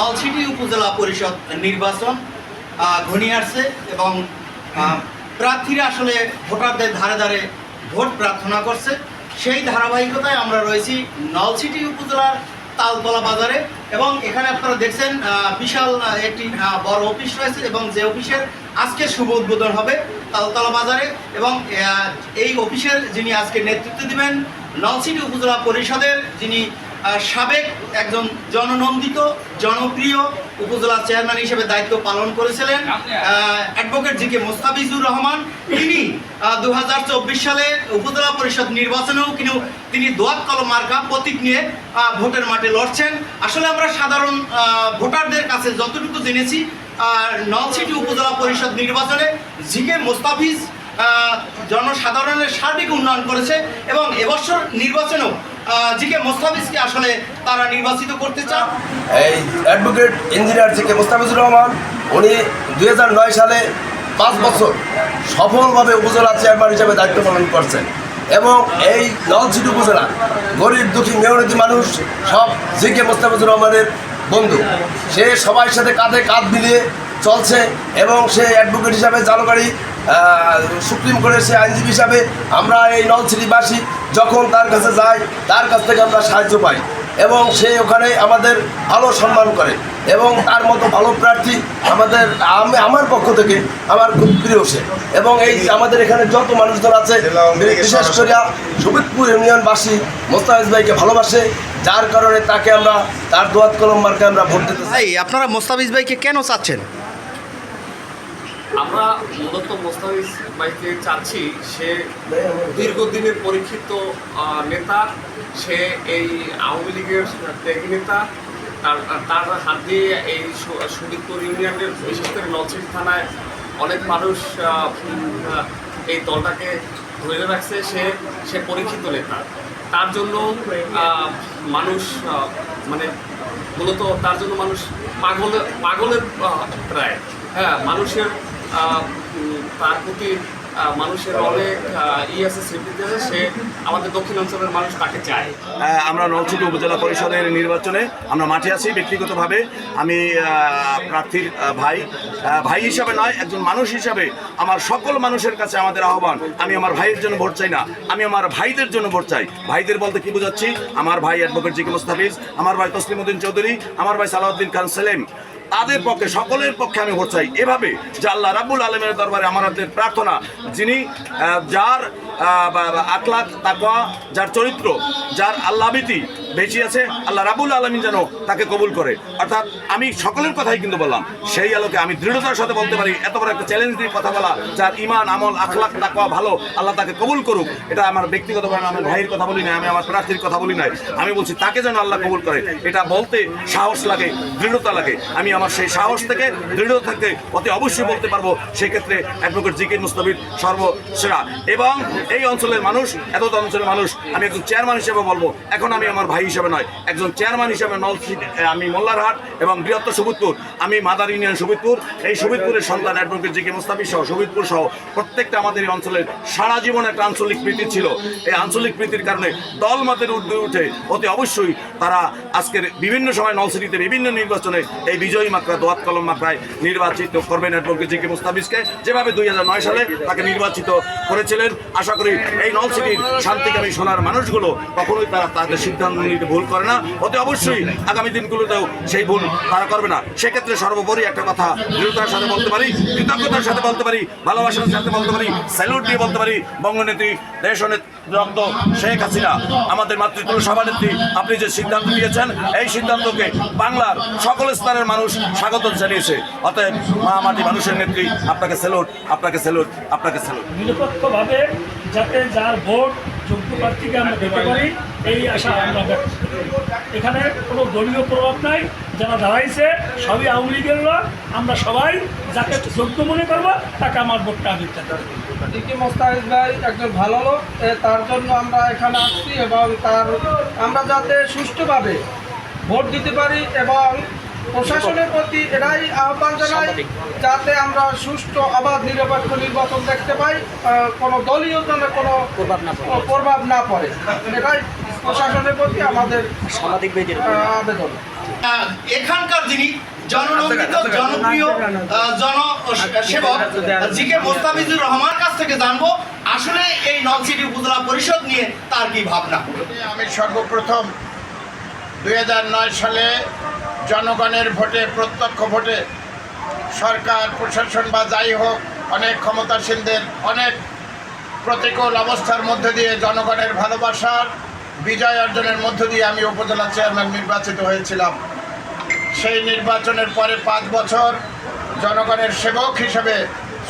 নলছিটি উপজেলা পরিষদ নির্বাচন ঘনিয়ে আসছে এবং প্রার্থীরা আসলে ভোটারদের ধারে ধারে ভোট প্রার্থনা করছে। সেই ধারাবাহিকতায় আমরা রয়েছি নলছিটি উপজেলার তালতলা বাজারে এবং এখানে আপনারা দেখছেন বিশাল একটি বড় অফিস রয়েছে এবং যে অফিসের আজকে শুভ উদ্বোধন হবে তালতলা বাজারে এবং এই অফিসের যিনি আজকে নেতৃত্ব দিবেন, নলছিটি উপজেলা পরিষদের যিনি সাবেক একজন জননন্দিত জনপ্রিয় উপজেলা চেয়ারম্যান হিসেবে দায়িত্ব পালন করেছিলেন advocate G K Mostafizur Rahman. তিনি দু হাজার চব্বিশ সালে উপজেলা পরিষদ নির্বাচনেও কিন্তু তিনি দোয়াত কলম মার্কা প্রতীক নিয়ে ভোটের মাঠে লড়ছেন। আসলে আমরা সাধারণ ভোটারদের কাছে যতটুকু জেনেছি আহ, নলছিটি উপজেলা পরিষদ নির্বাচনে জি কে মোস্তাফিজ জনসাধারণের সার্বিক উন্নয়ন করেছে এবং এবছর নির্বাচনেও জি কে মোস্তাফিজকে আসলে তারা নির্বাচিত করতে চান। এই advocate engineer G K Mostafizur Rahman, উনি দু হাজার নয় সালে পাঁচ বছর সফলভাবে উপজেলা চেয়ারম্যান হিসেবে দায়িত্ব পালন করছেন এবং এই নলছিটি উপজেলা গরিব, দুঃখী মেয়নতি মানুষ সব জি কে মোস্তাফিজুর রহমানের বন্ধু। সে সবার সাথে কাঁধে কাঁধ মিলিয়ে চলছে এবং সে অ্যাডভোকেট হিসাবে জালকারি সুপ্রিম কোর্টের সে আইনজীবী হিসাবে আমরা এই নলছিটিবাসী যখন তার কাছে যাই তার কাছ থেকে আমরা সাহায্য পাই এবং সে ওখানে আমাদের ভালো সম্মান করে এবং তার মতো ভালো প্রার্থী আমাদের আমি আমার পক্ষ থেকে আমার খুব প্রিয় সে। এবং এই আমাদের এখানে যত মানুষজন আছে বিশেষ করে সুবিদপুর ইউনিয়নবাসী মোস্তাফিজ ভাইকে ভালোবাসে যার কারণে তাকে আমরা তার দোয়াত কলম মার্কে আমরা ভোট দিতে চাই। ভাই আপনারা মোস্তাফিজ ভাইকে কেন চাচ্ছেন? আমরা মূলত মোস্তাফিজ ভাইকে চাচ্ছি সে দীর্ঘদিনের পরীক্ষিত নেতা সে এই আওয়ামী লীগের ত্যাগী নেতা তার তার হাত দিয়ে এই সু- সুদিকপুর ইউনিয়নের বিশেষ করে নলছিট থানায় অনেক মানুষ এই দলটাকে ধরে রাখছে সে সে পরীক্ষিত নেতা। তার জন্য মানুষ মানে মূলত তার জন্য মানুষ পাগল পাগলের আহ, প্রায় হ্যাঁ মানুষের মানুষের অনেক আছে, সে আমাদের মানুষ তাকে চায়। আমরা নলছিটি উপজেলা পরিষদের নির্বাচনে আমরা মাঠে আছি ব্যক্তিগতভাবে। আমি প্রার্থীর ভাই। ভাই হিসাবে নয় একজন মানুষ হিসাবে আমার সকল মানুষের কাছে আমাদের আহ্বান আমি আমার ভাইয়ের জন্য ভোট চাই না আমি আমার ভাইদের জন্য ভোট চাই। ভাইদের বলতে কি বোঝাচ্ছি? আমার ভাই অ্যাডভোকেট জি কে মুস্তাফিজ আমার ভাই তসলিমউদ্দিন চৌধুরী আমার ভাই সালাউদ্দিন খান সেলেম। তাদের পক্ষে, সকলের পক্ষে আমি ভোট চাই। এভাবে যে আল্লাহ রাব্বুল আলমের দরবারে আমাদের প্রার্থনা, যিনি যার আকলাক তাকওয়া, যার চরিত্র, যার আল্লাহবিতি বেশি আছে, আল্লাহ রাবুল আলমিন যেন তাকে কবুল করে। অর্থাৎ আমি সকলের কথাই কিন্তু বললাম, সেই আলোকে আমি দৃঢ়তার সাথে বলতে পারি, এত বড় একটা চ্যালেঞ্জ দিয়ে কথা বলা, যার ইমান আমল আখলাক তাকওয়া ভালো, আল্লাহ তাকে কবুল করুক। এটা আমার ব্যক্তিগতভাবে আমার ভাইয়ের কথা বলি নাই, আমি আমার প্রার্থীর কথা বলি নাই। আমি বলছি, তাকে যেন আল্লাহ কবুল করে। এটা বলতে সাহস লাগে, দৃঢ়তা লাগে। আমি আমার সেই সাহস থেকে, দৃঢ়তা থেকে অতি অবশ্যই বলতে পারব, সেক্ষেত্রে অ্যাডভোকেট কে মুস্তাফিদ সর্বসেরা এবং এই অঞ্চলের মানুষ, এত অঞ্চলের মানুষ, আমি একজন চেয়ারম্যান হিসেবে বলব, এখন আমি আমার ভাই হিসেবে নয়, একজন চেয়ারম্যান হিসেবে নলসি আমি মোল্লারহাট এবং বৃহত্তর সুবিদপুর, আমি মাদার ইউনিয়ন সুবিদপুর, এই সুবিদপুরের সন্তান অ্যাডভোকেট জিকে মুস্তাফিজ সহ, সুবিদপুর সহ প্রত্যেকটা আমাদের এই অঞ্চলের সারা জীবন একটা আঞ্চলিক প্রীতি ছিল। এই আঞ্চলিক প্রীতির কারণে দল মতের ঊর্ধ্বে উঠে অতি অবশ্যই তারা আজকের বিভিন্ন সময় নলসিটিতে বিভিন্ন নির্বাচনে এই বিজয়ী মাত্রা, দোয়াত কলম মাত্রায় নির্বাচিত করবেন অ্যাডভোকেট জি কে মুস্তাফিজকে। যেভাবে দুই হাজার নয় সালে তাকে নির্বাচিত করেছিলেন, আশা করি এই নলসিটির শান্তিকামী সোনার মানুষগুলো কখনোই তারা তাদের সিদ্ধান্ত নিতে ভুল করে না, অতি অবশ্যই আগামী দিনগুলোতেও সেই ভুল তারা করবে না। সেক্ষেত্রে সর্বোপরি একটা কথা দৃঢ়তার সাথে বলতে পারি, কৃতজ্ঞতার সাথে বলতে পারি, ভালোবাসার সাথে বলতে পারি স্যালুট দিয়ে বলতে পারি, বঙ্গনেত্রী, দেশনেত্রী শেখ হাসিনা, আমাদের মাতৃত্ব, সভানেত্রী, আপনি যে সিদ্ধান্ত নিয়েছেন এই সিদ্ধান্তকে বাংলার সকল স্তরের মানুষ স্বাগত জানিয়েছে। অতএব মা মাটি মানুষের নেত্রী, আপনাকে স্যালুট আপনাকে স্যালুট আপনাকে স্যালুট নিরপেক্ষভাবে যাতে যার ভোট যোগ্য প্রার্থীকে আমরা দিতে পারি, এই আশা আমরা ব্যক্ত এখানে কোনো দলীয় প্রভাব নাই, যারা দাঁড়াইছে, সবই আওয়ামী লীগের লোক, আমরা সবাই যাকে যোগ্য মনে করব, তাকে আমার ভোটটা আমি। ডিকি মোস্তাহিদ ভাই একজন ভালো লোক তার জন্য আমরা এখানে আসছি এবং তার, আমরা যাতে সুষ্ঠুভাবে ভোট দিতে পারি এবং প্রশাসনের প্রতি এটাই আহ্বান জানাই যাতে আমরা সুষ্ঠু অবাধ নিরপেক্ষ নির্বাচন দেখতে পাই কোনো দলীয় জন্য কোনো প্রভাব না পড়ে। এটাই প্রশাসনের প্রতি আমাদের বেদির আবেদন। এখানকার যিনি জননন্দিত জনপ্রিয় আহ, জন সেবক জি কে মোস্তাফিজুর রহমান কাছ থেকে জানব আসলে এই নলসিটি উপজেলা পরিষদ নিয়ে তার কি ভাবনা? আমি সর্বপ্রথম দুই হাজার নয় সালে জনগণের ভোটে, প্রত্যক্ষ ভোটে সরকার, প্রশাসন বা যাই হোক, অনেক ক্ষমতাসীনদের অনেক প্রতিকূল অবস্থার মধ্য দিয়ে জনগণের ভালোবাসার বিজয় অর্জনের মধ্য দিয়ে আমি উপজেলা চেয়ারম্যান নির্বাচিত হয়েছিলাম। সেই নির্বাচনের পরে পাঁচ বছর জনগণের সেবক হিসেবে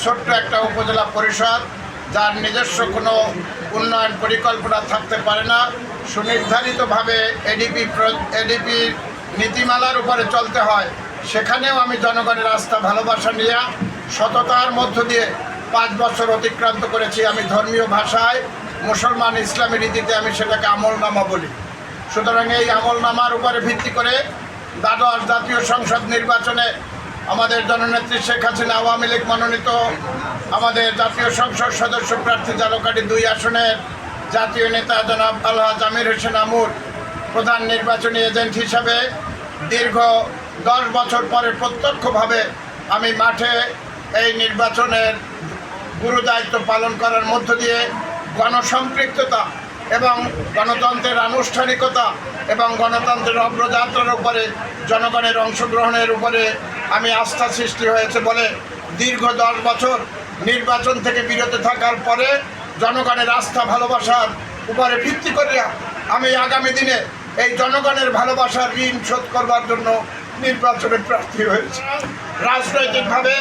ছোট্ট একটা উপজেলা পরিষদ, যার নিজস্ব কোনো উন্নয়ন পরিকল্পনা থাকতে পারে না, সুনির্ধারিতভাবে এডিপি এডিপির নীতিমালার উপরে চলতে হয়। সেখানেও আমি জনগণের আস্থা, ভালোবাসা নিয়ে সততার মধ্য দিয়ে পাঁচ বছর অতিক্রান্ত করেছি আমি ধর্মীয় ভাষায়। মুসলমান ইসলামী রীতিতে আমি সেটাকে আমলনামা বলি। সুতরাং এই আমলনামার উপরে ভিত্তি করে দ্বাদশ জাতীয় সংসদ নির্বাচনে আমাদের জননেত্রী শেখ হাসিনা আওয়ামী লীগ মনোনীত আমাদের জাতীয় সংসদ সদস্য প্রার্থী জালকাটি দুই আসনের জাতীয় নেতা জনাব আল্লাহ জামির হোসেন আমুর প্রধান নির্বাচনী এজেন্ট হিসাবে দীর্ঘ দশ বছর পরে প্রত্যক্ষভাবে আমি মাঠে এই নির্বাচনের গুরু দায়িত্ব পালন করার মধ্য দিয়ে গণসম্পৃক্ততা এবং গণতন্ত্রের আনুষ্ঠানিকতা এবং গণতন্ত্রের অগ্রযাত্রার উপরে জনগণের অংশগ্রহণের উপরে আমি আস্থা সৃষ্টি হয়েছে বলে দীর্ঘ দশ বছর নির্বাচন থেকে বিরত থাকার পরে জনগণের আস্থা ভালোবাসার উপরে ভিত্তি করিয়া আমি আগামী দিনে এই জনগণের ভালোবাসার ঋণ শোধ করবার জন্য নির্বাচনে প্রার্থী হয়েছে। রাজনৈতিকভাবে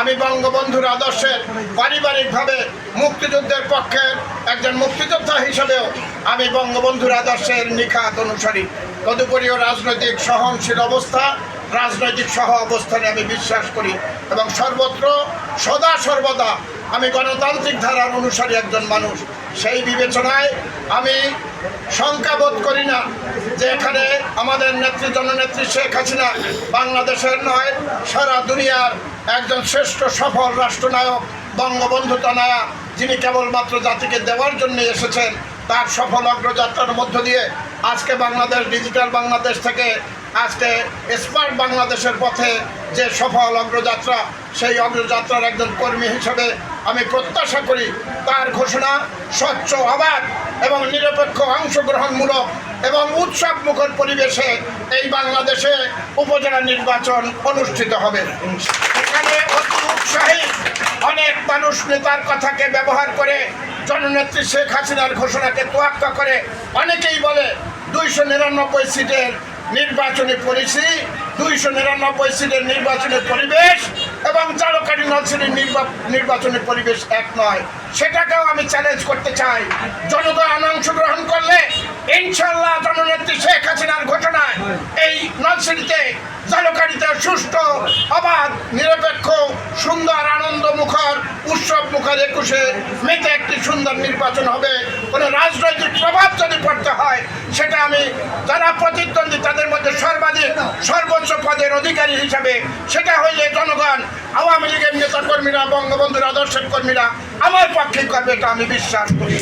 আমি বঙ্গবন্ধুর আদর্শের পারিবারিকভাবে মুক্তিযুদ্ধের পক্ষে একজন মুক্তিযোদ্ধা হিসেবেও আমি বঙ্গবন্ধুর আদর্শের নিখাত অনুসারী। তদুপরিও রাজনৈতিক সহনশীল অবস্থা, রাজনৈতিক সহ অবস্থানে আমি বিশ্বাস করি এবং সর্বত্র সদা সর্বদা আমি গণতান্ত্রিক ধারার অনুসারী একজন মানুষ। সেই বিবেচনায় আমি শঙ্কাবোধ করি না যে এখানে আমাদের নেত্রী, জননেত্রী শেখ হাসিনা বাংলাদেশের নয়, সারা দুনিয়ার একজন শ্রেষ্ঠ সফল রাষ্ট্রনায়ক, বঙ্গবন্ধু তনায়া, যিনি কেবলমাত্র জাতিকে দেওয়ার জন্য এসেছেন, তার সফল অগ্রযাত্রার মধ্য দিয়ে আজকে বাংলাদেশ, ডিজিটাল বাংলাদেশ থেকে আজকে স্মার্ট বাংলাদেশের পথে যে সফল অগ্রযাত্রা, সেই অগ্রযাত্রার একজন কর্মী হিসেবে আমি প্রত্যাশা করি তার ঘোষণা স্বচ্ছ অবাধ এবং নিরপেক্ষ অংশগ্রহণমূলক এবং উৎসব মুখর পরিবেশে এই বাংলাদেশে উপজেলা নির্বাচন অনুষ্ঠিত হবে। এখানে অতি উৎসাহী অনেক মানুষ নেতার কথাকে ব্যবহার করে জননেত্রী শেখ হাসিনার ঘোষণাকে তোয়াক্কা করে। অনেকেই বলে দুইশো নিরানব্বই সিটের নির্বাচনী পলিসি, দুইশো নিরানব্বই সিটের নির্বাচনী পরিবেশ এবং জালকারি নলসিটির নির্বাচনী পরিবেশ এক নয়। সেটাকেও আমি চ্যালেঞ্জ করতে চাই। জনগণ অংশগ্রহণ করলে ইনশাল্লাহ জননেত্রী শেখ হাসিনার ঘটনায় এই নলসিটিতে জালকারিতে সুষ্ঠু, অবাধ, নিরপেক্ষ, সুন্দর আনন্দ মুখর উৎসব মুখর একুশে মেতে একটি সুন্দর নির্বাচন হবে। কোনো রাজনৈতিক প্রভাব যদি পড়তে হয়, সেটা আমি যারা প্রতিদ্বন্দ্বী তাদের মধ্যে সর্বাধিক, সর্বোচ্চ পদের অধিকারী হিসাবে সেটা হইলে জনগণ, আওয়ামী লীগের নেতা কর্মীরা বঙ্গবন্ধুর আদর্শের কর্মীরা আমার পক্ষে করবে এটা আমি বিশ্বাস করি।